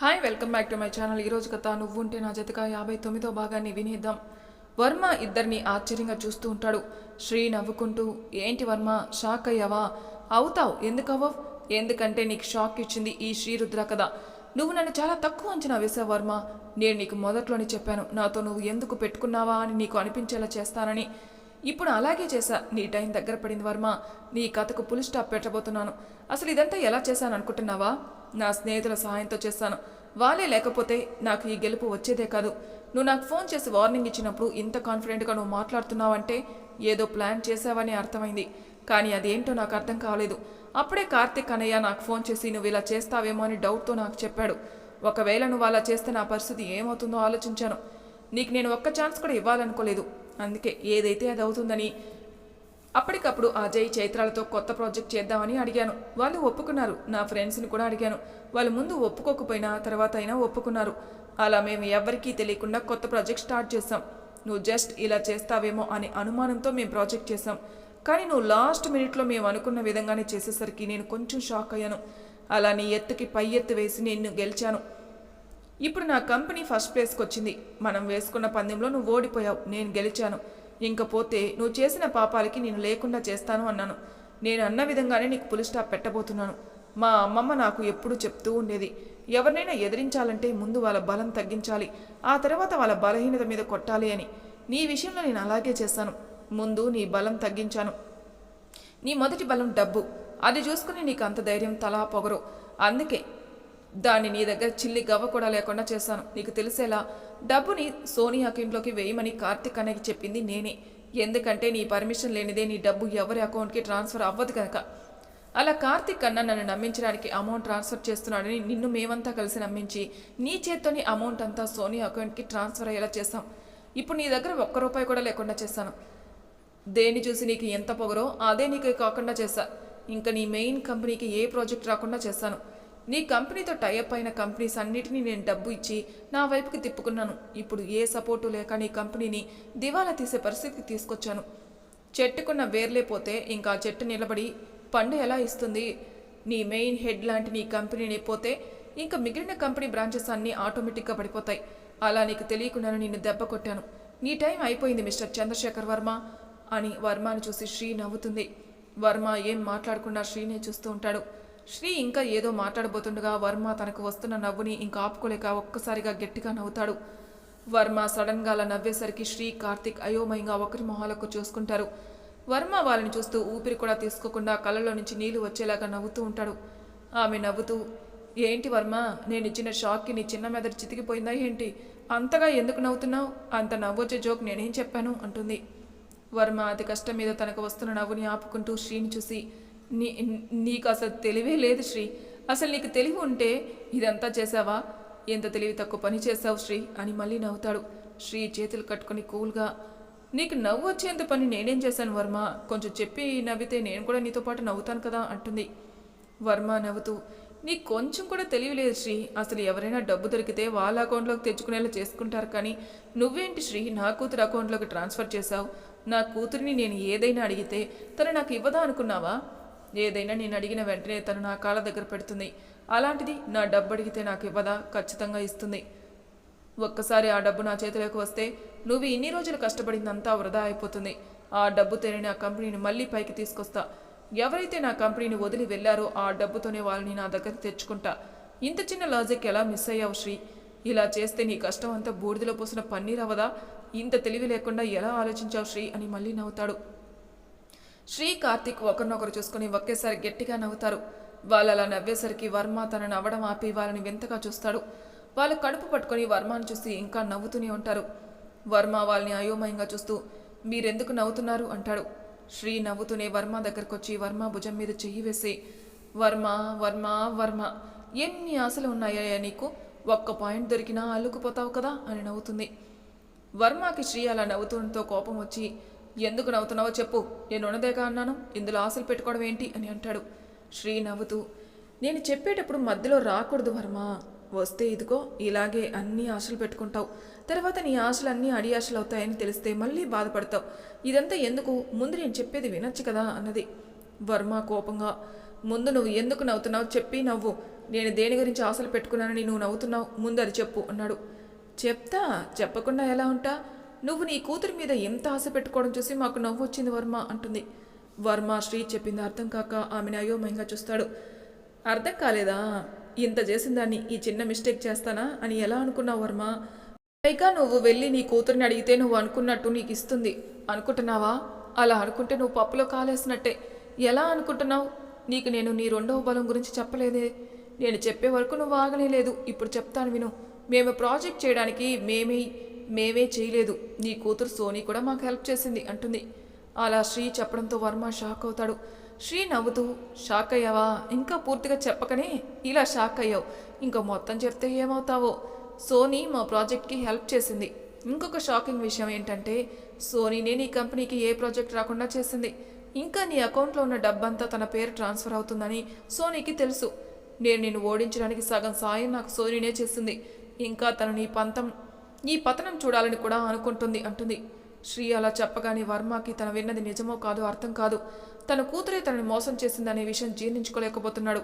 Hi welcome back to my channel ఈరోజు కథ నువ్వుంటే నా జతగా యాభై తొమ్మిదో భాగాన్ని వినేద్దాం. వర్మ ఇద్దరిని ఆశ్చర్యంగా చూస్తూ ఉంటాడు. శ్రీ నవ్వుకుంటూ ఏంటి వర్మ షాక్ అయ్యావా? అవుతావు ఎందుకు అవ్వవు ఎందుకంటే నీకు షాక్ ఇచ్చింది ఈ శ్రీరుద్ర కథ. నువ్వు నన్ను చాలా తక్కువ అంచనా వేశావు వర్మ. నేను నీకు మొదట్లోనే చెప్పాను నాతో నువ్వు ఎందుకు పెట్టుకున్నావా అని నీకు అనిపించేలా చేస్తానని. ఇప్పుడు అలాగే చేశా నీ టైం దగ్గర పడింది వర్మ. నీ కథకు పులి స్టాప్ పెట్టబోతున్నాను. అసలు ఇదంతా ఎలా చేశాను అనుకుంటున్నావా నా స్నేహితుల సహాయంతో చేస్తాను. వాళ్ళే లేకపోతే నాకు ఈ గెలుపు వచ్చేదే కాదు. నువ్వు నాకు ఫోన్ చేసి వార్నింగ్ ఇచ్చినప్పుడు ఇంత కాన్ఫిడెంట్గా నువ్వు మాట్లాడుతున్నావంటే ఏదో ప్లాన్ చేసావని అర్థమైంది. కానీ అదేంటో నాకు అర్థం కాలేదు. అప్పుడే కార్తిక్ అనయ్య నాకు ఫోన్ చేసి నువ్వు ఇలా చేస్తావేమో అని డౌట్తో నాకు చెప్పాడు. ఒకవేళ నువ్వు అలా చేస్తే నా పరిస్థితి ఏమవుతుందో ఆలోచించాను. నీకు నేను ఒక్క ఛాన్స్ కూడా ఇవ్వాలనుకోలేదు. అందుకే ఏదైతే అది అవుతుందని అప్పటికప్పుడు అజయ్ చైత్రాలతో కొత్త ప్రాజెక్ట్ చేద్దామని అడిగాను. వాళ్ళు ఒప్పుకున్నారు. నా ఫ్రెండ్స్ని కూడా అడిగాను. వాళ్ళు ముందు ఒప్పుకోకపోయినా తర్వాత అయినా ఒప్పుకున్నారు. అలా మేము ఎవ్వరికీ తెలియకుండా కొత్త ప్రాజెక్ట్ స్టార్ట్ చేసాం నువ్వు జస్ట్ ఇలా చేస్తావేమో అనే అనుమానంతో మేము ప్రాజెక్ట్ చేసాం కానీ నువ్వు లాస్ట్ మినిట్లో మేము అనుకున్న విధంగానే చేసేసరికి నేను కొంచెం షాక్ అయ్యాను. అలా నీ ఎత్తుకి పై ఎత్తు వేసి నేను గెలిచాను. ఇప్పుడు నా కంపెనీ ఫస్ట్ ప్లేస్కి వచ్చింది మనం వేసుకున్న పందెంలో నువ్వు ఓడిపోయావు. నేను గెలిచాను. ఇంకపోతే నువ్వు చేసిన పాపాలకి నేను లేకుండా చేస్తాను అన్నాను. నేను అన్న విధంగానే నీకు పులి స్టాప్ పెట్టబోతున్నాను. మా అమ్మమ్మ నాకు ఎప్పుడూ చెప్తూ ఉండేది. ఎవరినైనా ఎదిరించాలంటే ముందు వాళ్ళ బలం తగ్గించాలి. ఆ తర్వాత వాళ్ళ బలహీనత మీద కొట్టాలి అని. నీ విషయంలో నేను అలాగే చేశాను. ముందు నీ బలం తగ్గించాను. నీ మొదటి బలం డబ్బు. అది చూసుకుని నీకు అంత ధైర్యం తలా పొగరు. అందుకే దాన్ని నీ దగ్గర చిల్లి గవ్వ కూడా లేకుండా చేశాను. నీకు తెలిసేలా డబ్బుని సోనీ అకౌంట్లోకి వేయమని కార్తిక్ అన్నయ్యకి చెప్పింది నేనే. ఎందుకంటే నీ పర్మిషన్ లేనిదే నీ డబ్బు ఎవరి అకౌంట్కి ట్రాన్స్ఫర్ అవ్వదు కనుక అలా కార్తిక్ అన్న నన్ను నమ్మించడానికి అమౌంట్ ట్రాన్స్ఫర్ చేస్తున్నాడని నిన్ను మేమంతా కలిసి నమ్మించి నీ చేత్తోని అమౌంట్ అంతా సోనీ అకౌంట్కి ట్రాన్స్ఫర్ అయ్యేలా చేశాం. ఇప్పుడు నీ దగ్గర ఒక్క రూపాయి కూడా లేకుండా చేశాను. దేన్ని చూసి నీకు ఎంత పొగరో అదే నీకు కాకుండా చేశా. ఇంకా నీ మెయిన్ కంపెనీకి ఏ ప్రాజెక్ట్ రాకుండా చేశాను. నీ కంపెనీతో టైఅప్ అయిన కంపెనీస్ అన్నిటినీ నేను డబ్బు ఇచ్చి నా వైపుకి తిప్పుకున్నాను. ఇప్పుడు ఏ సపోర్టు లేక నీ కంపెనీని దివాలా తీసే పరిస్థితికి తీసుకొచ్చాను. చెట్టుకున్న వేర్లే పోతే ఇంకా చెట్టు నిలబడి పండు ఎలా ఇస్తుంది? నీ మెయిన్ హెడ్ లాంటి నీ కంపెనీని పోతే ఇంకా మిగిలిన కంపెనీ బ్రాంచెస్ అన్నీ ఆటోమేటిక్గా పడిపోతాయి. అలా నీకు తెలియకుండానే నిన్ను దెబ్బ కొట్టాను. నీ టైం అయిపోయింది మిస్టర్ చంద్రశేఖర్ వర్మ అని వర్మని చూసి శ్రీ నవ్వుతుంది. వర్మ ఏం మాట్లాడకుండా శ్రీనే చూస్తూ ఉంటాడు. శ్రీ ఇంకా ఏదో మాట్లాడబోతుండగా వర్మ తనకు వస్తున్న నవ్వుని ఇంకా ఆపుకోలేక ఒక్కసారిగా గట్టిగా నవ్వుతాడు. వర్మ సడన్గా అలా నవ్వేసరికి శ్రీ కార్తిక్ అయోమయంగా ఒకరి మొహాలకు చూసుకుంటారు. వర్మ వాళ్ళని చూస్తూ ఊపిరి కూడా తీసుకోకుండా కళ్ళలో నుంచి నీళ్ళు వచ్చేలాగా నవ్వుతూ ఉంటాడు. ఆమె నవ్వుతూ ఏంటి వర్మ నేను ఇచ్చిన షాక్కి నీ చిన్న మెదడు చితికిపోయిందా ఏంటి? అంతగా ఎందుకు నవ్వుతున్నావు? అంత నవ్వొచ్చే జోక్ నేనేం చెప్పాను? అంటుంది. వర్మ అతి కష్టం మీద తనకు వస్తున్న నవ్వుని ఆపుకుంటూ శ్రీని చూసి నీ నీకు అసలు తెలివే లేదు శ్రీ. అసలు నీకు తెలివి ఉంటే ఇదంతా చేసావా ఎంత తెలివి తక్కువ పని చేసావు శ్రీ? అని మళ్ళీ నవ్వుతాడు. శ్రీ చేతులు కట్టుకొని కూల్గా నీకు నవ్వు వచ్చేంత పని నేనేం చేశాను వర్మ? కొంచెం చెప్పి నవ్వితే నేను కూడా నీతో పాటు నవ్వుతాను కదా అంటుంది. వర్మ నవ్వుతూ నీకు కొంచెం కూడా తెలియలేదు శ్రీ. అసలు ఎవరైనా డబ్బు దొరికితే వాళ్ళ అకౌంట్లోకి తెచ్చుకునేలా చేసుకుంటారు కానీ నువ్వేంటి శ్రీ? నా కూతురు అకౌంట్లోకి ట్రాన్స్ఫర్ చేశావు. నా కూతురిని నేను ఏదైనా అడిగితే తను నాకు ఇవ్వదా అనుకున్నావా? ఏదైనా నేను అడిగిన వెంటనే తను నా కాళ్ళ దగ్గర పెడుతుంది. అలాంటిది నా డబ్బు అడిగితే నాకు ఇవ్వదా? ఖచ్చితంగా ఇస్తుంది. ఒక్కసారి ఆ డబ్బు నా చేతిలోకి వస్తే నువ్వు ఇన్ని రోజులు కష్టపడిందంతా వృధా అయిపోతుంది. ఆ డబ్బుతోనే నా కంపెనీని మళ్ళీ పైకి తీసుకొస్తా. ఎవరైతే నా కంపెనీని వదిలి వెళ్ళారో ఆ డబ్బుతోనే వాళ్ళని నా దగ్గర తెచ్చుకుంటా. ఇంత చిన్న లాజిక్ ఎలా మిస్ అయ్యావు శ్రీ? ఇలా చేస్తే నీ కష్టం అంతా బూడిదలో పోసిన పన్నీర్ అవ్వదా? ఇంత తెలివి లేకుండా ఎలా ఆలోచించావు శ్రీ? అని మళ్ళీ నవ్వుతాడు. శ్రీ కార్తిక్ ఒకరినొకరు చూసుకుని ఒకేసారి గట్టిగా నవ్వుతారు. వాళ్ళలా అలా నవ్వేసరికి వర్మ తన నవ్వడం ఆపి వాళ్ళని వింతగా చూస్తాడు. వాళ్ళు కడుపు పట్టుకొని వర్మను చూసి ఇంకా నవ్వుతూనే ఉంటారు. వర్మ వాళ్ళని అయోమయంగా చూస్తూ మీరెందుకు నవ్వుతున్నారు? అంటాడు. శ్రీ నవ్వుతూనే వర్మ దగ్గరకు వచ్చి వర్మ భుజం మీద చెయ్యి వేసి వర్మ వర్మ వర్మ ఎన్ని ఆశలు ఉన్నాయా నీకు? ఒక్క పాయింట్ దొరికినా అల్లుకుపోతావు కదా? అని నవ్వుతుంది. వర్మకి శ్రీ అలా నవ్వుతుండతో కోపం వచ్చి ఎందుకు నవ్వుతున్నావో చెప్పు. నేను ఉన్నదేగా అన్నాను. ఇందులో ఆశలు పెట్టుకోవడం ఏంటి అని అంటాడు. శ్రీ నవ్వుతూ నేను చెప్పేటప్పుడు మధ్యలో రాకూడదు వర్మ. వస్తే ఇదిగో ఇలాగే అన్ని ఆశలు పెట్టుకుంటావు. తర్వాత నీ ఆశలన్నీ అడి ఆశలు అవుతాయని తెలిస్తే మళ్ళీ బాధపడతావు. ఇదంతా ఎందుకు? ముందు నేను చెప్పేది వినొచ్చు కదా అన్నది. వర్మ కోపంగా ముందు నువ్వు ఎందుకు నవ్వుతున్నావు చెప్పి నవ్వు. నేను దేని గురించి ఆశలు పెట్టుకున్నానని నువ్వు నవ్వుతున్నావు? ముందు అది చెప్పు అన్నాడు. చెప్తా చెప్పకుండా ఎలా ఉంటా? నువ్వు నీ కూతురి మీద ఎంత ఆశ పెట్టుకోవడం చూసి మాకు నవ్వు వచ్చింది వర్మ అంటుంది. వర్మ శ్రీ చెప్పింది అర్థం కాక ఆమెను అయోమయంగా చూస్తాడు. అర్థం కాలేదా? ఇంత చేసిన దాన్ని ఈ చిన్న మిస్టేక్ చేస్తానా అని ఎలా అనుకున్నావు వర్మ? పైగా నువ్వు వెళ్ళి నీ కూతురిని అడిగితే నువ్వు అనుకున్నట్టు నీకు ఇస్తుంది. అనుకుంటున్నావా? అలా అనుకుంటే నువ్వు పప్పులో కాలేసినట్టే. ఎలా అనుకుంటున్నావు? నీకు నేను నీ రెండవ బలం గురించి చెప్పలేదే. నేను చెప్పే వరకు నువ్వు ఆగలేదు ఇప్పుడు చెప్తాను విను. మేము ప్రాజెక్ట్ చేయడానికి మేమే మేమే చేయలేదు. నీ కూతురు సోనీ కూడా మాకు హెల్ప్ చేసింది అంటుంది. అలా శ్రీ చెప్పడంతో వర్మ షాక్ అవుతాడు. శ్రీ నవ్వుతూ షాక్ అయ్యావా? ఇంకా పూర్తిగా చెప్పకనే? ఇలా షాక్ అయ్యావు. ఇంకా మొత్తం చెప్తే ఏమవుతావో? సోనీ మా ప్రాజెక్ట్కి హెల్ప్ చేసింది. ఇంకొక షాకింగ్ విషయం ఏంటంటే సోనీనే నీ కంపెనీకి ఏ ప్రాజెక్ట్ రాకుండా చేసింది. ఇంకా నీ అకౌంట్లో ఉన్న డబ్బంతా తన పేరు ట్రాన్స్ఫర్ అవుతుందని సోనీకి తెలుసు. నేను నిన్ను ఓడించడానికి సగం సాయం నాకు సోనీనే చేసింది. ఇంకా తను నీ పంతం నీ పతనం చూడాలని కూడా అనుకుంటుంది అంటుంది. శ్రీ అలా చెప్పగానే వర్మకి తన విన్నది నిజమో కాదో అర్థం కాదు. తన కూతురే తనని మోసం చేసిందనే విషయం జీర్ణించుకోలేకపోతున్నాడు.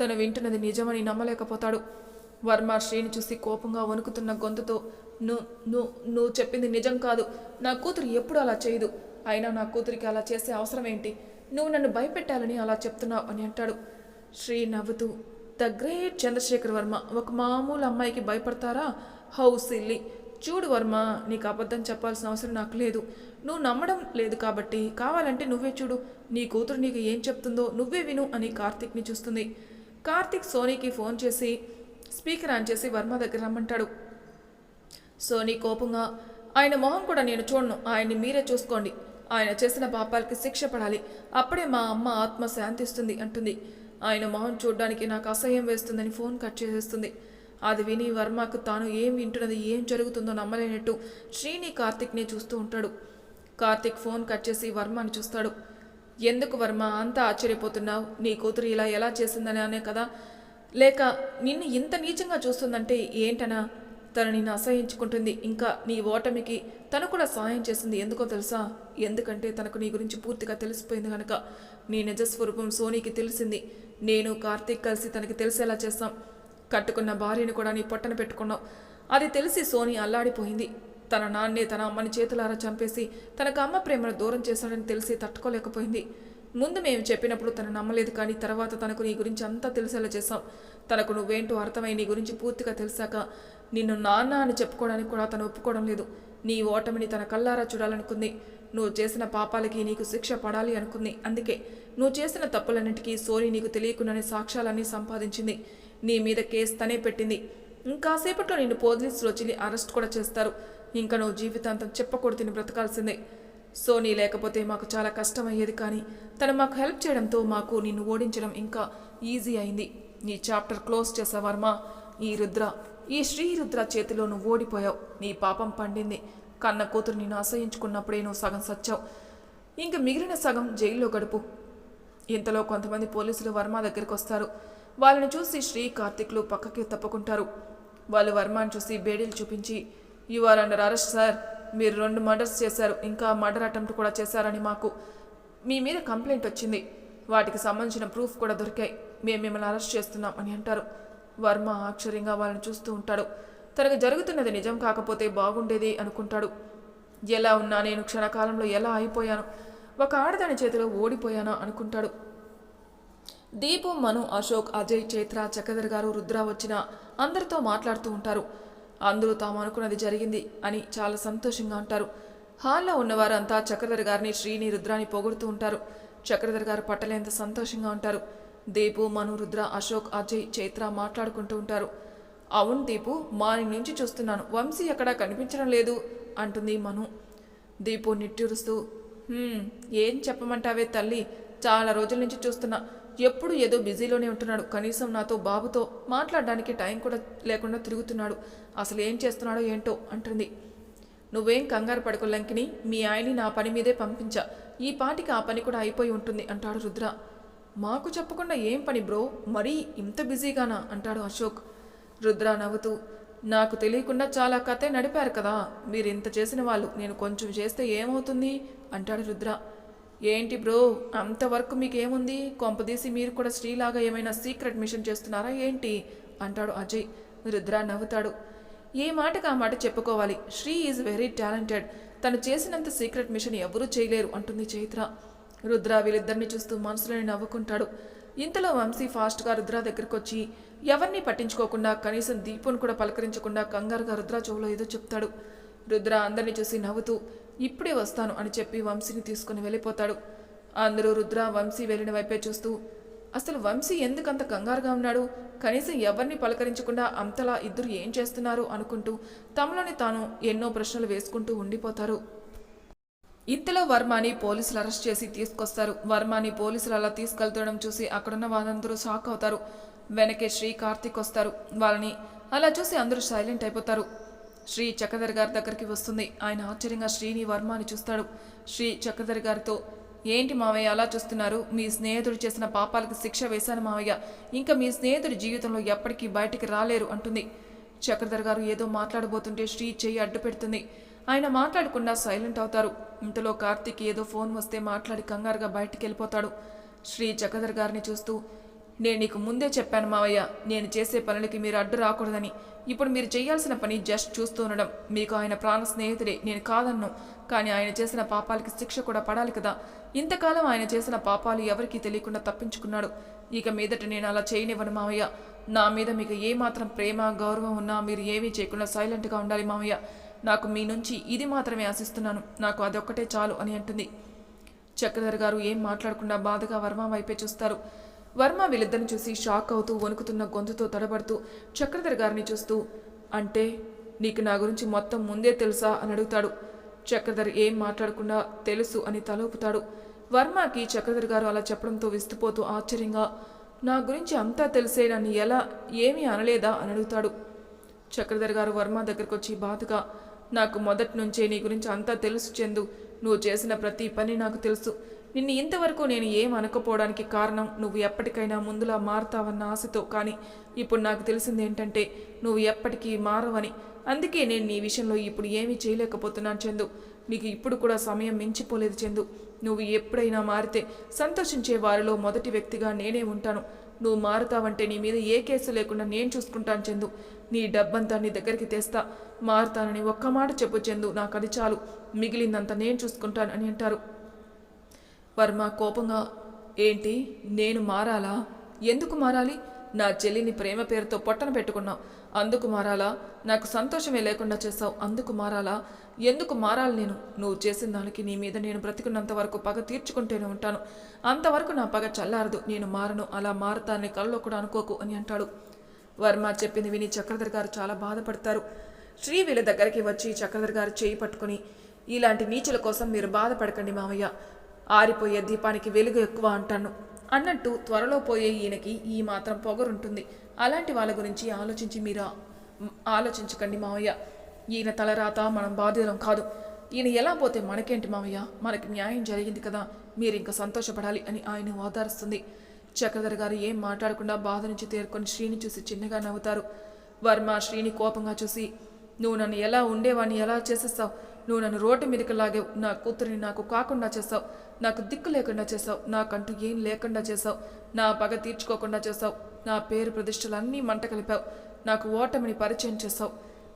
తను వింటున్నది నిజమని నమ్మలేకపోతాడు. వర్మ శ్రీని చూసి కోపంగా వణుకుతున్న గొంతుతో నువ్వు నువ్వు నువ్వు చెప్పింది నిజం కాదు. నా కూతురు ఎప్పుడు అలా చేయదు. అయినా నా కూతురికి అలా చేసే అవసరం ఏంటి? నువ్వు నన్ను భయపెట్టాలని అలా చెప్తున్నావు అని అంటాడు. శ్రీ నవ్వుతూ ద గ్రేట్ చంద్రశేఖర్ వర్మ ఒక మామూలు అమ్మాయికి భయపడతారా? హౌస్ ఇల్లి చూడు వర్మ నీకు అబద్ధం చెప్పాల్సిన అవసరం నాకు లేదు. నువ్వు నమ్మడం లేదు కాబట్టి కావాలంటే నువ్వే చూడు. నీ కూతురు నీకు ఏం చెప్తుందో నువ్వే విను అని కార్తీక్ని చూస్తుంది. కార్తీక్ సోనీకి ఫోన్ చేసి స్పీకర్ ఆన్ చేసి వర్మ దగ్గర రమ్మంటాడు. సోనీ కోపంగా ఆయన మొహం కూడా నేను చూడను. ఆయన్ని మీరే చూసుకోండి. ఆయన చేసిన పాపాలకి శిక్ష పడాలి. అప్పుడే మా అమ్మ ఆత్మ శాంతిస్తుంది అంటుంది. ఆయన మొహం చూడడానికి నాకు అసహ్యం వేస్తుందని ఫోన్ కట్ చేసేస్తుంది. అది విని వర్మకు తాను ఏం వింటున్నది ఏం జరుగుతుందో నమ్మలేనట్టు శ్రీని కార్తిక్ని చూస్తూ ఉంటాడు. కార్తిక్ ఫోన్ కట్ చేసి వర్మని చూస్తాడు. ఎందుకు వర్మ అంతా ఆశ్చర్యపోతున్నావు? నీ కూతురు ఇలా ఎలా చేసిందని అనే కదా? లేక నిన్ను ఇంత నీచంగా చూస్తుందంటే ఏంటనా? తను నిన్ను అసహించుకుంటుంది. ఇంకా నీ ఓటమికి తను కూడా సహాయం చేసింది ఎందుకో తెలుసా? ఎందుకంటే తనకు నీ గురించి పూర్తిగా తెలిసిపోయింది కనుక నీ నిజస్వరూపం సోనీకి తెలిసింది. నేను కార్తీక్ కలిసి తనకి తెలిసేలా చేస్తాం. కట్టుకున్న భార్యను కూడా నీ పొట్టన పెట్టుకున్నావు. అది తెలిసి సోని అల్లాడిపోయింది. తన నాన్నే తన అమ్మని చేతులారా చంపేసి తనకు అమ్మ ప్రేమను దూరం చేశాడని తెలిసి తట్టుకోలేకపోయింది. ముందు మేము చెప్పినప్పుడు తను నమ్మలేదు కానీ తర్వాత తనకు నీ గురించి అంతా తెలిసేలా చేశాం. తనకు నువ్వేంటో అర్థమై నీ గురించి పూర్తిగా తెలిసాక నిన్ను నాన్న అని చెప్పుకోవడానికి కూడా తను ఒప్పుకోవడం లేదు. నీ ఓటమిని తన కల్లారా చూడాలనుకుంది. నువ్వు చేసిన పాపాలకి నీకు శిక్ష పడాలి అనుకుంది. అందుకే నువ్వు చేసిన తప్పులన్నింటికీ సోని నీకు తెలియకుండానే సాక్ష్యాలన్నీ సంపాదించింది. నీ మీద కేసు తనే పెట్టింది. ఇంకాసేపట్లో నిన్ను పోలీసులు వచ్చి అరెస్ట్ కూడా చేస్తారు. ఇంకా నువ్వు జీవితాంతం చెప్పకూడదు తిని బ్రతకాల్సిందే. సోనీ లేకపోతే మాకు చాలా కష్టమయ్యేది కానీ తను మాకు హెల్ప్ చేయడంతో మాకు నిన్ను ఓడించడం ఇంకా ఈజీ అయింది. నీ చాప్టర్ క్లోజ్ చేసావర్మా ఈ రుద్ర ఈ శ్రీరుద్ర చేతిలో నువ్వు ఓడిపోయావు. నీ పాపం పండింది. కన్న కూతురు నిన్ను అసహించుకున్నప్పుడే నువ్వు సగం సచ్చావు. ఇంక మిగిలిన సగం జైల్లో గడుపు. ఇంతలో కొంతమంది పోలీసులు వర్మ దగ్గరికి వస్తారు. వాళ్ళని చూసి శ్రీ కార్తిక్లు పక్కకి తప్పుకుంటారు. వాళ్ళు వర్మని చూసి బేడీలు చూపించి you are under arrest sir మీరు రెండు మర్డర్స్ చేశారు. ఇంకా మర్డర్ అటెంప్ట్ కూడా చేశారని మాకు మీ మీద కంప్లైంట్ వచ్చింది. వాటికి సంబంధించిన ప్రూఫ్ కూడా దొరికాయి. మేము మిమ్మల్ని అరెస్ట్ చేస్తున్నాం అని అంటారు. వర్మ ఆశ్చర్యంగా వాళ్ళని చూస్తూ ఉంటాడు. తనకు జరుగుతున్నది నిజం కాకపోతే బాగుండేది అనుకుంటాడు. ఎలా ఉన్నా నేను క్షణకాలంలో ఎలా అయిపోయాను? ఒక ఆడదాని చేతిలో ఓడిపోయానా? అనుకుంటాడు. దీపు మను అశోక్ అజయ్ చైత్ర చక్రధర్ గారు రుద్ర వచ్చిన అందరితో మాట్లాడుతూ ఉంటారు. అందరూ తాము అనుకున్నది జరిగింది అని చాలా సంతోషంగా ఉంటారు హాల్లో ఉన్నవారంతా చక్రధర్ గారిని శ్రీని రుద్రాని పొగుడుతూ ఉంటారు. చక్రధర్ గారు పట్టలేంత సంతోషంగా ఉంటారు. దీపు మను రుద్ర అశోక్ అజయ్ చైత్ర మాట్లాడుకుంటూ ఉంటారు. అవును దీపు మాని నుంచి చూస్తున్నాను. వంశీ ఎక్కడా కనిపించడం లేదు అంటుంది మను. దీపు నిట్టూరుస్తూ ఏం చెప్పమంటావే తల్లి చాలా రోజుల నుంచి చూస్తున్నా. ఎప్పుడు ఏదో బిజీలోనే ఉంటున్నాడు. కనీసం నాతో బాబుతో మాట్లాడడానికి టైం కూడా లేకుండా తిరుగుతున్నాడు. అసలు ఏం చేస్తున్నాడో ఏంటో అంటుంది. నువ్వేం కంగారు పడుకో లంకిని మీ ఆయన్ని నా పని మీదే పంపించా. ఈ పాటికి ఆ పని కూడా అయిపోయి ఉంటుంది అంటాడు రుద్ర. మాకు చెప్పకుండా ఏం పని బ్రో? మరీ ఇంత బిజీగానా? అంటాడు అశోక్. రుద్ర నవ్వుతూ నాకు తెలియకుండా చాలా కథే నడిపారు కదా. మీరు ఇంత చేసిన వాళ్ళు నేను కొంచెం చేస్తే ఏమవుతుంది? అంటాడు రుద్ర. ఏంటి బ్రో? అంతవరకు మీకేముంది? కొంపదీసి మీరు కూడా స్త్రీలాగా ఏమైనా సీక్రెట్ మిషన్ చేస్తున్నారా ఏంటి? అంటాడు అజయ్. రుద్ర నవ్వుతాడు. ఏ మాటకు ఆ మాట చెప్పుకోవాలి? Sri is very talented. తను చేసినంత సీక్రెట్ మిషన్ ఎవరూ చేయలేరు అంటుంది చైత్ర. రుద్ర వీళ్ళిద్దరిని చూస్తూ మనసులోని నవ్వుకుంటాడు. ఇంతలో వంశీ ఫాస్ట్గా రుద్ర దగ్గరికి వచ్చి ఎవరిని పట్టించుకోకుండా కనీసం దీపుని కూడా పలకరించకుండా కంగారుగా రుద్ర చెవులో ఏదో చెప్తాడు. రుద్ర అందరిని చూసి నవ్వుతూ ఇప్పుడే వస్తాను అని చెప్పి వంశీని తీసుకుని వెళ్ళిపోతాడు. అందరూ రుద్ర వంశీ వెళ్ళిన వైపే చూస్తూ అసలు వంశీ ఎందుకంత కంగారుగా ఉన్నాడు? కనీసం ఎవరిని పలకరించకుండా అంతలా ఇద్దరు ఏం చేస్తున్నారు? అనుకుంటూ తమలోని తాను ఎన్నో ప్రశ్నలు వేసుకుంటూ ఉండిపోతారు. ఇంతలో వర్మని పోలీసులు అరెస్ట్ చేసి తీసుకొస్తారు. వర్మని పోలీసులు అలా తీసుకెళ్తడం చూసి అక్కడున్న వాళ్ళందరూ షాక్ అవుతారు. వెనకే శ్రీ కార్తీక్ వస్తారు. వాళ్ళని అలా చూసి అందరూ సైలెంట్ అయిపోతారు. శ్రీ చక్రధర్ గారి దగ్గరికి వస్తుంది. ఆయన ఆశ్చర్యంగా శ్రీని వర్మని చూస్తాడు. శ్రీ చక్రధర్ గారితో ఏంటి మావయ్య అలా చూస్తున్నారు? మీ స్నేహితుడు చేసిన పాపాలకు శిక్ష వేశాను మావయ్య. ఇంకా మీ స్నేహితుడి జీవితంలో ఎప్పటికీ బయటికి రాలేరు అంటుంది. చక్రధర్ గారు ఏదో మాట్లాడబోతుంటే శ్రీ చెయ్యి అడ్డు పెడుతుంది. ఆయన మాట్లాడకుండా సైలెంట్ అవుతారు. ఇంతలో కార్తీక్ ఏదో ఫోన్ వస్తే మాట్లాడి కంగారుగా బయటికి వెళ్ళిపోతాడు. శ్రీ చక్రధర్ గారిని చూస్తూ నేను నీకు ముందే చెప్పాను మావయ్య. నేను చేసే పనులకి మీరు అడ్డు రాకూడదని. ఇప్పుడు మీరు చేయాల్సిన పని జస్ట్ చూస్తూ ఉండడం. మీకు ఆయన ప్రాణ స్నేహితుడే. నేను కాదన్ను. కానీ ఆయన చేసిన పాపాలకి శిక్ష కూడా పడాలి కదా. ఇంతకాలం ఆయన చేసిన పాపాలు ఎవరికీ తెలియకుండా తప్పించుకున్నాడు. ఇక మీదట నేను అలా చేయనివ్వను మావయ్య. నా మీద మీకు ఏమాత్రం ప్రేమ గౌరవం ఉన్నా మీరు ఏమీ చేయకుండా సైలెంట్గా ఉండాలి మావయ్య. నాకు మీ నుంచి ఇది మాత్రమే ఆశిస్తున్నాను. నాకు అదొక్కటే చాలు అని అంటుంది. చక్రధర్ గారు ఏం మాట్లాడకుండా బాధగా వర్మ వైపే చూస్తారు. వర్మ వీళ్ళిద్దరిని చూసి షాక్ అవుతూ వణుకుతున్న గొంతుతో తడబడుతూ చక్రధర్ గారిని చూస్తూ అంటే నీకు నా గురించి మొత్తం ముందే తెలుసా? అని అడుగుతాడు. చక్రధర్ ఏం మాట్లాడకుండా తెలుసు అని తలూపుతాడు. వర్మకి చక్రధర్ గారు అలా చెప్పడంతో విస్తుపోతూ ఆశ్చర్యంగా నా గురించి అంతా తెలిసే నన్ను ఎలా ఏమీ అనలేదా? అని అడుగుతాడు. చక్రధర్ గారు వర్మ దగ్గరకు వచ్చి బాధగా నాకు మొదటి నుంచే నీ గురించి అంతా తెలుసు చెందు. నువ్వు చేసిన ప్రతి పని నాకు తెలుసు. నిన్ను ఇంతవరకు నేను ఏం అనకపోవడానికి కారణం నువ్వు ఎప్పటికైనా ముందులా మారుతావన్న ఆశతో. కానీ ఇప్పుడు నాకు తెలిసింది ఏంటంటే నువ్వు ఎప్పటికీ మారవని. అందుకే నేను నీ విషయంలో ఇప్పుడు ఏమీ చేయలేకపోతున్నాను చందు. నీకు ఇప్పుడు కూడా సమయం మించిపోలేదు చందు. నువ్వు ఎప్పుడైనా మారితే సంతోషించే వారిలో మొదటి వ్యక్తిగా నేనే ఉంటాను. నువ్వు మారుతావంటే నీ మీద ఏ కేసు లేకుండా నేను చూసుకుంటాను చందు. నీ డబ్బంతా నీ దగ్గరికి తెస్తా. మారుతానని ఒక్క మాట చెప్పు చందు. నాకు అది చాలు. మిగిలిందంతా నేను చూసుకుంటాను అని అంటారు. వర్మ కోపంగా ఏంటి నేను మారాలా? ఎందుకు మారాలి? నా చెల్లిని ప్రేమ పేరుతో పొట్టన పెట్టుకున్నావు అందుకు మారాలా? నాకు సంతోషమే లేకుండా చేసావు అందుకు మారాలా? ఎందుకు మారాలి నేను? నువ్వు చేసిన దానికి నీ మీద నేను బ్రతికున్నంత వరకు పగ తీర్చుకుంటూనే ఉంటాను. అంతవరకు నా పగ చల్లారదు. నేను మారను. అలా మారతాన్ని కళ్ళలో కూడా అనుకోకు అని అంటాడు. వర్మ చెప్పింది విని చక్రధర్ గారు చాలా బాధపడతారు. శ్రీ వీళ్ళ దగ్గరికి వచ్చి చక్రధర్ గారు చేయి పట్టుకుని ఇలాంటి నీచుల కోసం మీరు బాధపడకండి మామయ్య ఆరిపోయే దీపానికి వెలుగు ఎక్కువ అంటాను. అన్నట్టు త్వరలో పోయే ఈయనకి ఈ మాత్రం పొగరుంటుంది. అలాంటి వాళ్ళ గురించి ఆలోచించి మీరా? ఆలోచించకండి మావయ్య. ఈయన తలరాత మనం బాధ్యులం కాదు. ఈయన ఎలా పోతే మనకేంటి మావయ్య? మనకి న్యాయం జరిగింది కదా. మీరు ఇంకా సంతోషపడాలి అని ఆయన ఓదారుస్తుంది. చక్రధర్ గారు ఏం మాట్లాడకుండా బాధ నుంచి తేరుకొని శ్రీని చూసి చిన్నగా నవ్వుతారు. వర్మ శ్రీని కోపంగా చూసి నువ్వు నన్ను ఎలా ఉండేవాడిని ఎలా చేసేస్తావు? నువ్వు నన్ను రోడ్డు మీదకి లాగావు నా కూతురిని నాకు కాకుండా చేసావు నాకు దిక్కు లేకుండా చేసావు నాకంటూ ఏం లేకుండా చేసావు నా పగ తీర్చుకోకుండా చేసావు నా పేరు ప్రతిష్టలన్నీ మంట కలిపావు. నాకు ఓటమిని పరిచయం చేసావు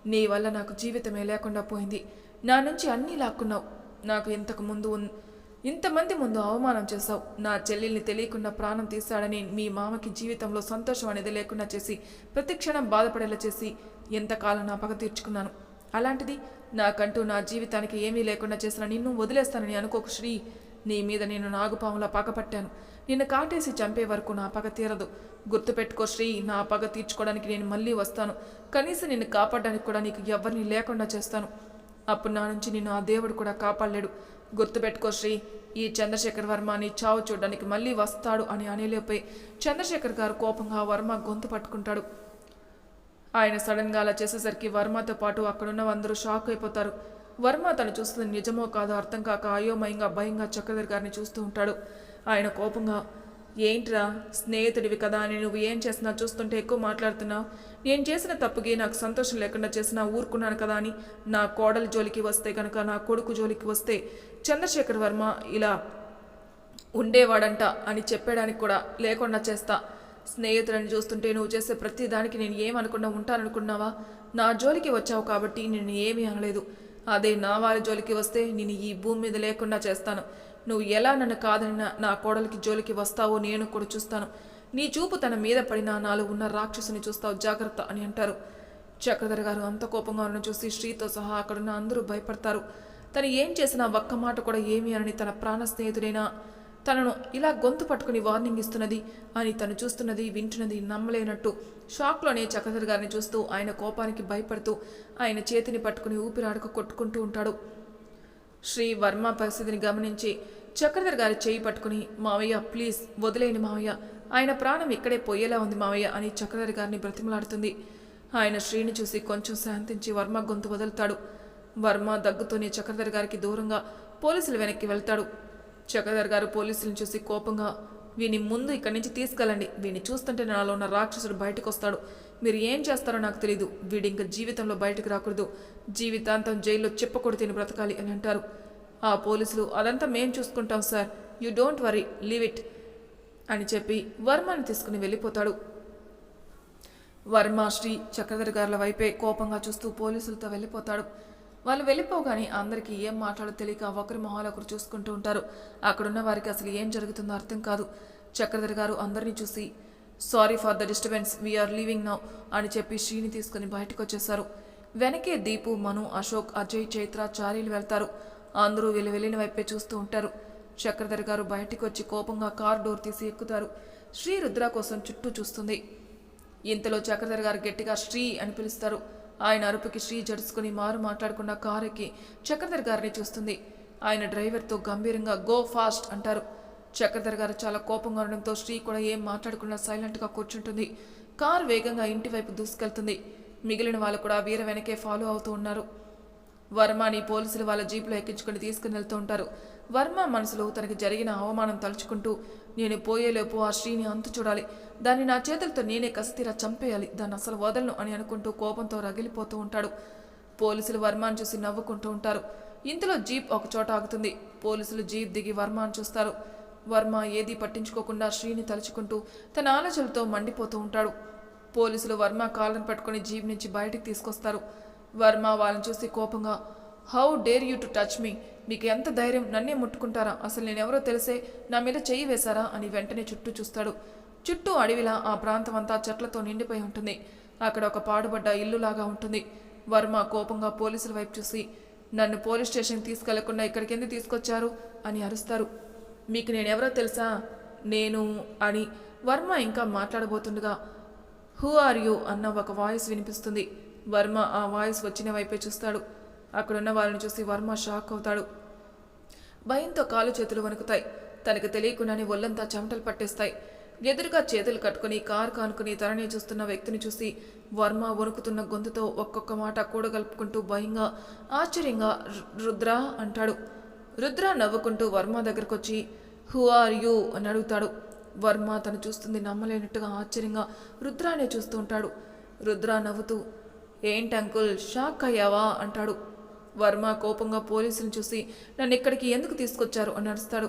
నీ వల్ల నాకు జీవితమే లేకుండా పోయింది. నా నుంచి అన్నీ లాక్కున్నావు. నాకు ఇంతకు ముందు ఇంతమంది ముందు అవమానం చేశావు నా చెల్లెల్ని తెలియకుండా ప్రాణం తీశాడని మీ మామకి జీవితంలో సంతోషం అనేది లేకుండా చేసి ప్రతి క్షణం బాధపడేలా చేసి ఎంతకాలం నా పగ తీర్చుకున్నాను? అలాంటిది నాకంటూ నా జీవితానికి ఏమీ లేకుండా చేసిన నిన్ను వదిలేస్తానని అనుకోకు శ్రీ. నీ మీద నేను నాగుపాములా పగపట్టాను. నిన్ను కాటేసి చంపే వరకు నా పగ తీరదు. గుర్తుపెట్టుకో శ్రీ నా పగ తీర్చుకోవడానికి నేను మళ్ళీ వస్తాను. కనీసం నిన్ను కాపాడడానికి కూడా నీకు ఎవరిని లేకుండా చేస్తాను. అప్పుడు నా నుంచి నిన్ను ఆ దేవుడు కూడా కాపాడలేడు. గుర్తుపెట్టుకో శ్రీ ఈ చంద్రశేఖర్ వర్మ నీ చావు చూడడానికి మళ్ళీ వస్తాడు అని అనేలేపై చంద్రశేఖర్ గారు కోపంగా వర్మ గొంతు పట్టుకుంటాడు. ఆయన సడన్గా అలా చేసేసరికి వర్మతో పాటు అక్కడున్న అందరూ షాక్ అయిపోతారు. వర్మ తను చూస్తుంది నిజమో కాదో అర్థం కాక అయోమయంగా భయంగా చక్రధర్ గారిని చూస్తూ ఉంటాడు. ఆయన కోపంగా ఏంట్రా స్నేహితుడివి కదా అని నువ్వు ఏం చేసినా చూస్తుంటే ఎక్కువ మాట్లాడుతున్నావు. నేను చేసిన తప్పుకి నాకు సంతోషం లేకుండా చేసినా ఊరుకున్నాను కదా అని నా కోడలి జోలికి వస్తే కనుక నా కొడుకు జోలికి వస్తే చంద్రశేఖర్ వర్మ ఇలా ఉండేవాడంట అని చెప్పడానికి కూడా లేకుండా చేస్తా. స్నేహితులను చూస్తుంటే నువ్వు చేసే ప్రతి దానికి నేను ఏమనకుండా ఉంటాననుకున్నావా? నా జోలికి వచ్చావు కాబట్టి నేను ఏమీ అనలేదు. అదే నా వారి జోలికి వస్తే నేను ఈ భూమి మీద లేకుండా చేస్తాను. నువ్వు ఎలా నన్ను కాదనినా నా కోడలికి జోలికి వస్తావో నేను కూడా చూస్తాను. నీ చూపు తన మీద పడినా నాలో ఉన్న రాక్షసుని చూస్తావు జాగ్రత్త అని అంటారు. చక్రధర్ గారు అంత కోపంగా ఉన్న చూసి శ్రీతో సహా అక్కడున్న అందరూ భయపడతారు. తను ఏం చేసినా ఒక్క మాట కూడా ఏమి అనని తన ప్రాణ స్నేహితుడైనా తనను ఇలా గొంతు పట్టుకుని వార్నింగ్ ఇస్తున్నది అని తను చూస్తున్నది వింటున్నది నమ్మలేనట్టు. షాక్లోనే చక్రధర్ గారిని చూస్తూ ఆయన కోపానికి భయపడుతూ ఆయన చేతిని పట్టుకుని ఊపిరాడక కొట్టుకుంటూ ఉంటాడు. శ్రీ వర్మ పరిస్థితిని గమనించి చక్రధర్ గారి చేయి పట్టుకుని మావయ్య ప్లీజ్ వదిలేని మావయ్య. ఆయన ప్రాణం ఇక్కడే పోయేలా ఉంది మావయ్య అని చక్రధర్ గారిని బ్రతిమలాడుతుంది. ఆయన శ్రీని చూసి కొంచెం శాంతించి వర్మ గొంతు వదులుతాడు. వర్మ దగ్గుతోనే చక్రధర్ గారికి దూరంగా పోలీసులు వెనక్కి వెళ్తాడు. చక్రధర్ గారు పోలీసులను చూసి కోపంగా వీని ముందు ఇక్కడి నుంచి తీసుకెళ్ళండి. వీని చూస్తుంటే నాలో ఉన్న రాక్షసుడు బయటకు వస్తాడు మీరు ఏం చేస్తారో నాకు తెలియదు వీడి ఇంకా జీవితంలో బయటకు రాకూడదు. జీవితాంతం జైల్లో చెప్పకూడదు తిని బ్రతకాలి అని అంటారు. ఆ పోలీసులు అదంతా మేం చూసుకుంటాం sir. You don't worry. Leave it అని చెప్పి వర్మని తీసుకుని వెళ్ళిపోతాడు. వర్మ శ్రీ చక్రధర్ గారుల వైపే కోపంగా చూస్తూ పోలీసులతో వెళ్ళిపోతాడు. వాళ్ళు వెళ్ళిపోగానే అందరికీ ఏం మాట్లాడో తెలియక ఒకరి మొహాలు ఒకరు చూసుకుంటూ ఉంటారు. అక్కడున్న వారికి అసలు ఏం జరుగుతుందో అర్థం కాదు. చక్రధర్ గారు అందరినీ చూసి sorry for the disturbance we are leaving now అని చెప్పి శ్రీని తీసుకుని బయటకు వచ్చేశారు వెనకే దీపు మను అశోక్ అజయ్ చైత్ర చారీలు వెళ్తారు. అందరూ వీళ్ళు వెళ్ళిన వైపే చూస్తూ ఉంటారు. చక్రధర్ గారు బయటికి వచ్చి కోపంగా కార్ డోర్ తీసి ఎక్కుతారు. శ్రీ రుద్ర కోసం చుట్టూ చూస్తుంది. ఇంతలో చక్రధర్ గారు గట్టిగా శ్రీ అని పిలుస్తారు. ఆయన అరుపుకి శ్రీ జరుచుకుని మారు మాట్లాడకుండా కారుకి చక్రధర్ గారిని చూస్తుంది. ఆయన డ్రైవర్తో గంభీరంగా గో ఫాస్ట్ అంటారు. చక్రధర్ గారు చాలా కోపంగా ఉండడంతో శ్రీ కూడా ఏం మాట్లాడకుండా సైలెంట్గా కూర్చుంటుంది. కారు వేగంగా ఇంటి వైపు దూసుకెళ్తుంది. మిగిలిన వాళ్ళు కూడా వీర వెనకే ఫాలో అవుతూ ఉన్నారు. వర్మని పోలీసులు వాళ్ళ జీపులో ఎక్కించుకుని తీసుకుని వెళ్తూ ఉంటారు. వర్మ మనసులో తనకి జరిగిన అవమానం తలుచుకుంటూ నేను పోయేలోపు ఆ శ్రీని అంతు చూడాలి. దాన్ని నా చేతులతో నేనే కసితీరా చంపేయాలి. దాన్ని అసలు వదలను అని అనుకుంటూ కోపంతో రగిలిపోతూ ఉంటాడు. పోలీసులు వర్మాను చూసి నవ్వుకుంటూ ఉంటారు. ఇంతలో జీప్ ఒక చోట ఆగుతుంది. పోలీసులు జీప్ దిగి వర్మాను చూస్తారు. వర్మ ఏదీ పట్టించుకోకుండా శ్రీని తలుచుకుంటూ తన ఆలోచనలతో మండిపోతూ ఉంటాడు. పోలీసులు వర్మ కాళ్ళను పట్టుకుని జీప్ నుంచి బయటికి తీసుకొస్తారు. వర్మ వాళ్ళని చూసి కోపంగా how dare you to touch me? మీకు ఎంత ధైర్యం నన్నే ముట్టుకుంటారా? అసలు నేనెవరో తెలిసే నా మీద చెయ్యి వేశారా? అని వెంటనే చుట్టూ చూస్తాడు. చుట్టూ అడవిలా ఆ ప్రాంతం అంతా చెట్లతో నిండిపోయి ఉంటుంది. అక్కడ ఒక పాడుబడ్డ ఇల్లులాగా ఉంటుంది. వర్మ కోపంగా పోలీసుల వైపు చూసి నన్ను పోలీస్ స్టేషన్కి తీసుకెళ్ళకుండా ఇక్కడికి ఎందుకు తీసుకొచ్చారు? అని అరుస్తారు. మీకు నేనెవరో తెలుసా? నేను అని వర్మ ఇంకా మాట్లాడబోతుండగా హూ ఆర్ యూ? అన్న ఒక వాయిస్ వినిపిస్తుంది. వర్మ ఆ వాయిస్ వచ్చిన వైపే చూస్తాడు. అక్కడున్న వాళ్ళని చూసి వర్మ షాక్ అవుతాడు. భయంతో కాలు చేతులు వణుకుతాయి. తనకు తెలియకుండానే ఒళ్ళంతా చెమటలు పట్టేస్తాయి. ఎదురుగా చేతులు కట్టుకుని కారు కానుకుని తనని చూస్తున్న వ్యక్తిని చూసి వర్మ వణుకుతున్న గొంతుతో ఒక్కొక్క మాట కూడగలుపుకుంటూ భయంగా ఆశ్చర్యంగా రుద్ర అంటాడు. రుద్ర నవ్వుకుంటూ వర్మ దగ్గరకు వచ్చి హూ ఆర్ యూ? అని అడుగుతాడు. వర్మ తను చూస్తుంది నమ్మలేనట్టుగా ఆశ్చర్యంగా రుద్రానే చూస్తూ ఉంటాడు. రుద్ర నవ్వుతూ ఏంటి అంకుల్ షాక్ అయ్యావా? అంటాడు. వర్మ కోపంగా పోలీసులను చూసి నన్ను ఇక్కడికి ఎందుకు తీసుకొచ్చారు అని అరుస్తాడు.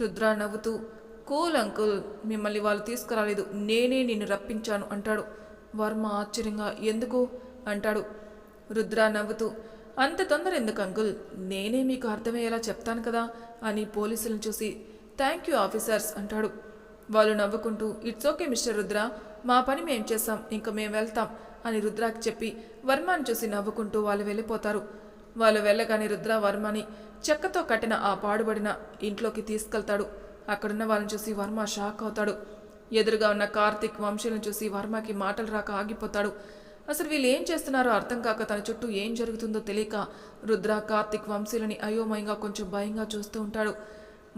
రుద్ర నవ్వుతూ కూల్ అంకుల్ మిమ్మల్ని వాళ్ళు తీసుకురాలేదు. నేనే నిన్ను రప్పించాను అంటాడు. వర్మ ఆశ్చర్యంగా ఎందుకు? అంటాడు. రుద్ర నవ్వుతూ అంత తొందర ఎందుకు అంకుల్? నేనే మీకు అర్థమయ్యేలా చెప్తాను కదా అని పోలీసులను చూసి థ్యాంక్ యూ ఆఫీసర్స్ అంటాడు. వాళ్ళు నవ్వుకుంటూ ఇట్స్ ఓకే మిస్టర్ రుద్ర. మా పని మేం చేస్తాం. ఇంక మేము వెళ్తాం అని రుద్రాకి చెప్పి వర్మని చూసి నవ్వుకుంటూ వాళ్ళు వెళ్ళిపోతారు. వాళ్ళు వెళ్ళగానే రుద్ర వర్మని చెక్కతో కట్టిన ఆ పాడుబడిన ఇంట్లోకి తీసుకెళ్తాడు. అక్కడున్న వాళ్ళని చూసి వర్మ షాక్ అవుతాడు. ఎదురుగా ఉన్న కార్తిక్ వంశీలను చూసి వర్మకి మాటలు రాక ఆగిపోతాడు. అసలు వీళ్ళు ఏం చేస్తున్నారో అర్థం కాక తన చుట్టూ ఏం జరుగుతుందో తెలియక రుద్ర కార్తిక్ వంశీలని అయోమయంగా కొంచెం భయంగా చూస్తూ ఉంటాడు.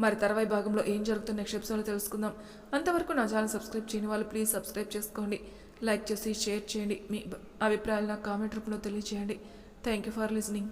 మరి తర్వాయి భాగంలో ఏం జరుగుతున్న నెక్స్ట్ ఎపిసోడ్లో తెలుసుకుందాం. అంతవరకు నా ఛానల్ సబ్స్క్రైబ్ చేయని వాళ్ళు ప్లీజ్ సబ్స్క్రైబ్ చేసుకోండి. లైక్ చేసి షేర్ చేయండి. మీ అభిప్రాయాలు నా కామెంట్ రూపంలో తెలియజేయండి థ్యాంక్ యూ ఫర్ లిజనింగ్.